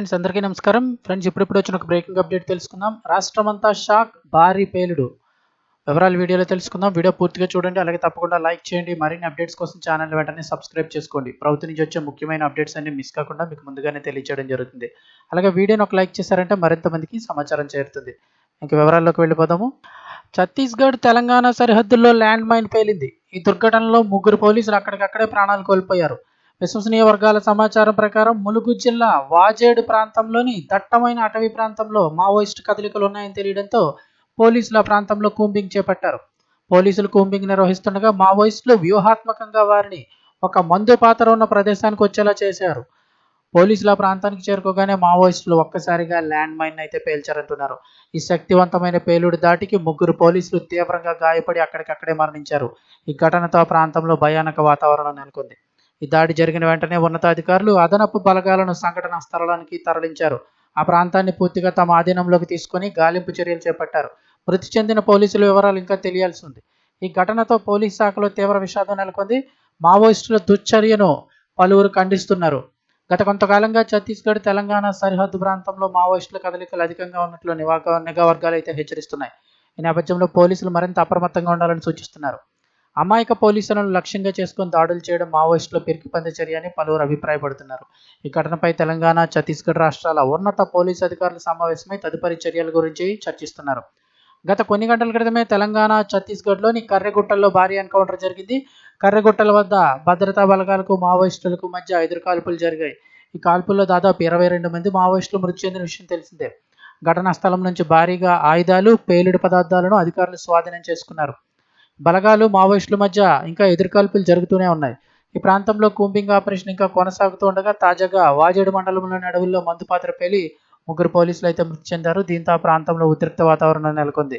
Friends అందరికీ నమస్కారం. Friends ఇప్పుడిప్పుడు వచ్చిన ఒక బ్రేకింగ్ అప్డేట్ తెలుసుకుందాం. రాష్ట్రమంతా షాక్ భారీ పేలుడు. వివరాలు వీడియోలో తెలుసుకుందాం. వీడియో పూర్తిగా చూడండి. అలాగే తప్పకుండా లైక్ చేయండి. మరిన్ని అప్డేట్స్ కోసం ఛానల్ వెంటనే సబ్స్క్రైబ్ చేసుకోండి. ప్రభుత్వం నుంచి వచ్చే ముఖ్యమైన అప్డేట్స్ అన్ని మిస్ కాకుండా మీకు ముందుగానే తెలియజేయడం జరుగుతుంది. అలాగే వీడియోని ఒక లైక్ చేశారంటే మరింత మందికి సమాచారం చేరుతుంది. ఇంక వివరాల్లోకి వెళ్ళిపోదాము. ఛత్తీస్గఢ్ తెలంగాణ సరిహద్దుల్లో ల్యాండ్ మైన్ పేలింది. ఈ దుర్ఘటనలో ముగ్గురు పోలీసులు అక్కడికక్కడే ప్రాణాలు కోల్పోయారు. విశ్వసనీయ వర్గాల సమాచారం ప్రకారం ములుగు జిల్లా వాజేడు ప్రాంతంలోని దట్టమైన అటవీ ప్రాంతంలో మావోయిస్టు కదలికలు ఉన్నాయని తెలియడంతో పోలీసులు ఆ ప్రాంతంలో కూంబింగ్ చేపట్టారు. పోలీసులు కూంబింగ్ నిర్వహిస్తుండగా మావోయిస్టులు వ్యూహాత్మకంగా వారిని ఒక మందు పాత్ర ఉన్న ప్రదేశానికి వచ్చేలా చేశారు. పోలీసులు ఆ ప్రాంతానికి చేరుకోగానే మావోయిస్టులు ఒక్కసారిగా ల్యాండ్ మైన్ అయితే పేల్చారంటున్నారు. ఈ శక్తివంతమైన పేలుడు దాటికి ముగ్గురు పోలీసులు తీవ్రంగా గాయపడి అక్కడికక్కడే మరణించారు. ఈ ఘటనతో ఆ ప్రాంతంలో భయానక వాతావరణం నెలకొంది. ఈ దాడి జరిగిన వెంటనే ఉన్నతాధికారులు అదనపు బలగాలను సంఘటనా స్థలానికి తరలించారు. ఆ ప్రాంతాన్ని పూర్తిగా తమ ఆధీనంలోకి తీసుకొని గాలింపు చర్యలు చేపట్టారు. మృతి చెందిన పోలీసుల వివరాలు ఇంకా తెలియాల్సి ఉంది. ఈ ఘటనతో పోలీస్ శాఖలో తీవ్ర విషాదం నెలకొంది. మావోయిస్టుల దుశ్చర్యను పలువురు ఖండిస్తున్నారు. గత కొంతకాలంగా ఛత్తీస్గఢ్ తెలంగాణ సరిహద్దు ప్రాంతంలో మావోయిస్టుల కదలికలు అధికంగా ఉన్నట్లు నివాక నిఘా వర్గాలు అయితే హెచ్చరిస్తున్నాయి. ఈ నేపథ్యంలో పోలీసులు మరింత అప్రమత్తంగా ఉండాలని సూచిస్తున్నారు. అమాయక పోలీసులను లక్ష్యంగా చేసుకుని దాడులు చేయడం మావోయిస్టుల పిరికిపంద చర్య అని పలువురు అభిప్రాయపడుతున్నారు. ఈ ఘటనపై తెలంగాణ ఛత్తీస్గఢ్ రాష్ట్రాల ఉన్నత పోలీసు అధికారుల సమావేశమై తదుపరి చర్యల గురించి చర్చిస్తున్నారు. గత కొన్ని గంటల క్రితమే తెలంగాణ ఛత్తీస్గఢ్లోని కర్రెగుట్టల్లో భారీ ఎన్కౌంటర్ జరిగింది. కర్రెగుట్టల వద్ద భద్రతా బలగాలకు మావోయిస్టులకు మధ్య ఎదురు కాల్పులు జరిగాయి. ఈ కాల్పుల్లో దాదాపు ఇరవై రెండు మంది మావోయిస్టులు మృతి చెందిన విషయం తెలిసిందే. ఘటనా స్థలం నుంచి భారీగా ఆయుధాలు పేలుడు పదార్థాలను అధికారులు స్వాధీనం చేసుకున్నారు. బలగాలు మావోయిస్టుల మధ్య ఇంకా ఎదురుకాల్పులు జరుగుతూనే ఉన్నాయి. ఈ ప్రాంతంలో కూంబింగ్ ఆపరేషన్ ఇంకా కొనసాగుతూ ఉండగా తాజాగా వాజేడు మండలంలోని అడవుల్లో మందు పాత్ర పేలి ముగ్గురు పోలీసులు అయితే మృతి చెందారు. దీంతో ఆ ప్రాంతంలో ఉద్రిక్త వాతావరణం నెలకొంది.